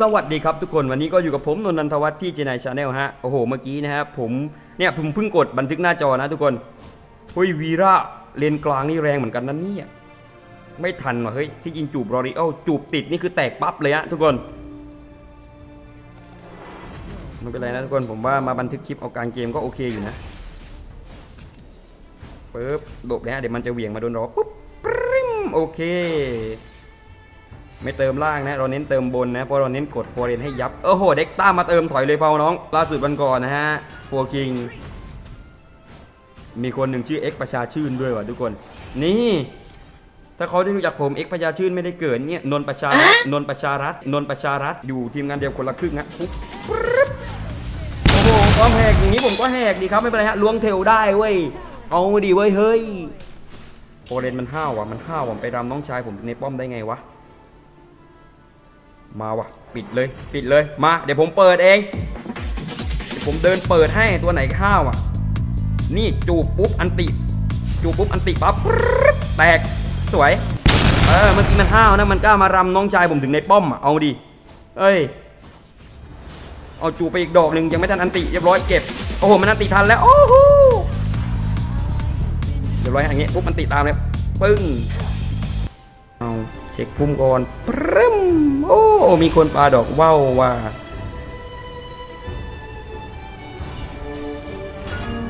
สวัสดีครับทุกคนวันนี้ก็อยู่กับผมนนทวัฒน์ที่เจนายชาแนลฮะโอ้โหเมื่อกี้นะฮะผมเนี่ยผมเพิ่งกดบันทึกหน้าจอนะทุกคนเฮ้ยวีระเลนกลางนี่แรงเหมือนกันนั่นเนี่ยไม่ทันว่ะเฮ้ยที่ยิงจูบรอริโอจูบติดนี่คือแตกปั๊บเลยฮะทุกคนไม่เป็นไรนะทุกคนผมว่ามาบันทึกคลิปเอากางเกมก็โอเคอยู่นะปึ๊บโดบเลยฮะเดี๋ยวมันจะเหวี่ยงมาโดนเราปุ๊บปริ้มโอเค ไม่เติมล่างนะ เราเน้นเติมบนนะ เพราะเราเน้นกดโฟเรนให้ยับเออโห เด็กต้ามาเติมถอยเลยเปล่าน้อง ล่าสุดวันก่อนนะฮะโฟกิง มีคนหนึ่งชื่อเอ็กประชาชื่นด้วยว่ะทุกคน นี่ ถ้าเขาได้รู้จักผมเอ็กประชาชื่นไม่ได้เกิดเนี่ย นนท์ประชารัฐ นนท์ประชารัฐนนท์ประชารัฐ อยู่ทีมงานเดียวคนละครึ่งฮะปุ๊บปรึ๊บโอ้โหความแหกอย่างนี้ผมก็แหกดีครับไม่เป็นไรฮะล้วงเทลได้เว้ย เอาดีเว้ยเฮ้ยโฟเรนมันห้าวว่ะ มันห้าวว่ะไปรำน้องชายผมในป้อมได้ไงวะ มาวะปิดเลยปิดเลยมาเดี๋ยวผมเปิดเองเดี๋ยวผมเดินเปิดให้ตัวไหนข้าวอะ นี่จูบปุ๊บอันติ จูบปุ๊บอันติปั๊บแตกสวยเออเมื่อกี้มันห้าวนะมันกล้ามารำน้องชายผมถึงในป้อมอะเอาดิเอ้ยเอาจูบไปอีกดอกหนึ่งยังไม่ทันอันติเรียบร้อยเก็บโอ้โหมันอันติทันแล้วโอ้โหเรียบร้อยอย่างเงี้ยปุ๊บอันติตามเลยปึ้ง เอาเช็คพุ่มก่อนปรึ้มโอ้ มีคนปาดอกว่าวว่า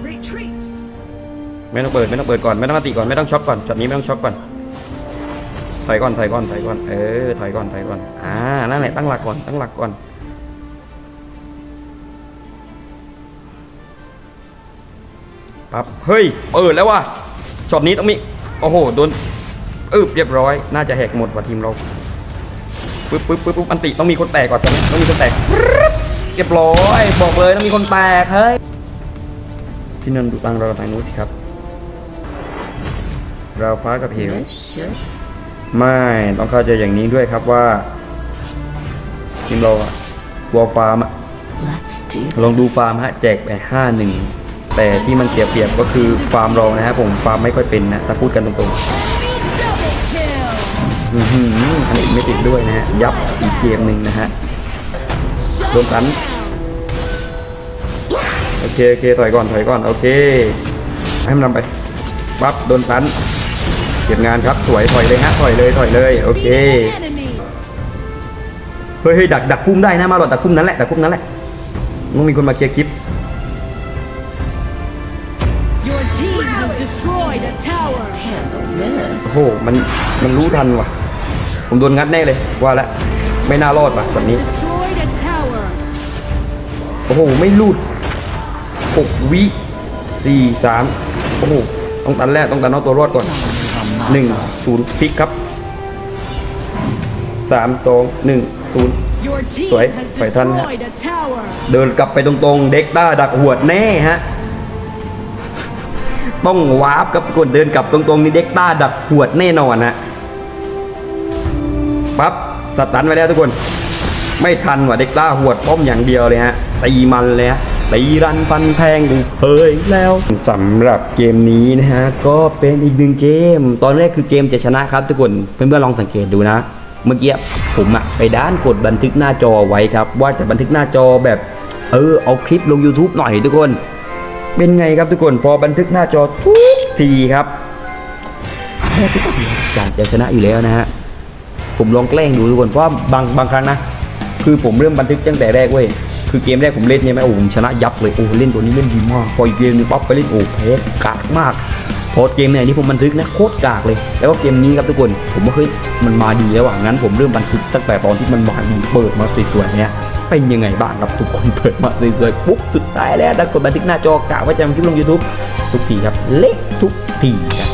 Retreat! ไม่ต้องเปิดไม่ต้องเปิดก่อนไม่ต้องมาติก่อนไม่ต้องช็อปก่อนช็อตนี้ไม่ต้องช็อปก่อนถอยก่อนถอยก่อนถอยก่อนเออถอยก่อนถอยก่อนอ่านั่นแหละตั้งหลักก่อนตั้งหลักก่อนปั๊บเฮ้ยเปิดแล้วว่ะช็อตนี้ต้องมีโอ้โหโดน อึบเรียบร้อย น่าจะแหกหมดว่ะทีมเราปึ๊บปึ๊บปึ๊บปึ๊บอันติต้องมีคนแตกก่อนตอนนี้ต้องมีคนแตกปึ๊บเรียบร้อยบอกเลยต้องมีคนแตกเฮ้ยพี่นนท์ดูตังเราทางนู้นสิครับเราฟ้ากับเหว This should ไม่ต้องเข้าใจอย่างนี้ด้วยครับว่าทีมเราอะวอลฟาร์มอะ let's do ลองดูฟาร์มฮะแจกไปห้าหนึ่งแต่ที่มันเสียเปรียบก็คือฟาร์มเรานะฮะผมฟาร์มไม่ค่อยเป็นนะถ้าพูดกันตรงๆ อือหืออันนี้ไม่ติดด้วยนะฮะ ยับอีกเกมหนึ่งนะฮะโดนสันโอเคโอเคถอยก่อนถอยก่อนโอเค ให้มันนำไปปั๊บโดนสันเก็บงานครับสวยถอยเลยฮะถอยเลยถอยเลยโอเคเฮ้ยเฮ้ยดักดักพุ่มได้นะมาหลอดดักพุ่มนั้นแหละดักพุ่มนั้นแหละต้องมีคนมาเคลียร์คลิป Your team has destroyed a tower. handle this. โอ้โหมันมันรู้ทันว่ะ ผมโดนงัดแน่เลยว่าแล้วไม่น่ารอดว่ะแบบนี้ โอ้โห ไม่รูดหกวิสี่สามโอ้โห ต้องตันแรกต้องตันเอาตัวรอดก่อนหนึ่งศูนย์พิกครับสามสองหนึ่งศูนย์ Your team Tuổi, has phải thân hả? destroyed a tower. เดินกลับไปตรงๆ เด็กต้าดักหวดแน่ฮะ ต้องวาร์ปครับกคนเดินกลับตรงๆ นี่เด็กต้าดักหวดแน่นอนฮะ ปั๊บสตันไปแล้วทุกคน ไม่ทันว่ะเด็กต้าหวดป้อมอย่างเดียวเลยฮะตีมันเลยฮะตีรันฟันแทงดูเพยแล้วสำหรับเกมนี้นะฮะก็เป็นอีกหนึ่งเกม ตอนแรกคือเกมจะชนะครับทุกคนเพื่อนๆลองสังเกตดูนะ เมื่อกี้ผมอะไปด้านกดบันทึกหน้าจอไว้ครับ ว่าจะบันทึกหน้าจอแบบ เออเอาคลิปลง YouTube หน่อยทุกคน เป็นไงครับทุกคนพอบันทึกหน้าจอทุกทีครับแทบทุกทีอยากจะชนะอยู่แล้วนะฮะ ผมลองแกล้งดูทุกคนเพราะบางบางครั้งนะ คือผมเริ่มบันทึกตั้งแต่แรกเว้ยคือเกมแรกผมเล่นเนี่ไหมโอ้ผมชนะยับเลยโอ้เล่นตัวนี้เล่นดีมากพออีกเกมนึงปั๊บไปเล่นโอ้แพ้กากมากพอเกมเนี่ยที่ผมบันทึกนะโคตรกากเลย แล้วก็เกมนี้ครับทุกคนผมว่าเฮ้ยมันมาดีแล้วว่ะงั้นผมเริ่มบันทึกตั้งแต่ตอนที่มันมาดีเปิดมาสวยๆเนี่ยเป็นยังไงบ้างครับทุกคนเปิดมาสวยๆปุ๊บสุดท้ายแล้วถ้ากดบันทึกหน้าจอกะว่าจะบันทึกลง YouTube ทุกทีครับเละทุกทีครับ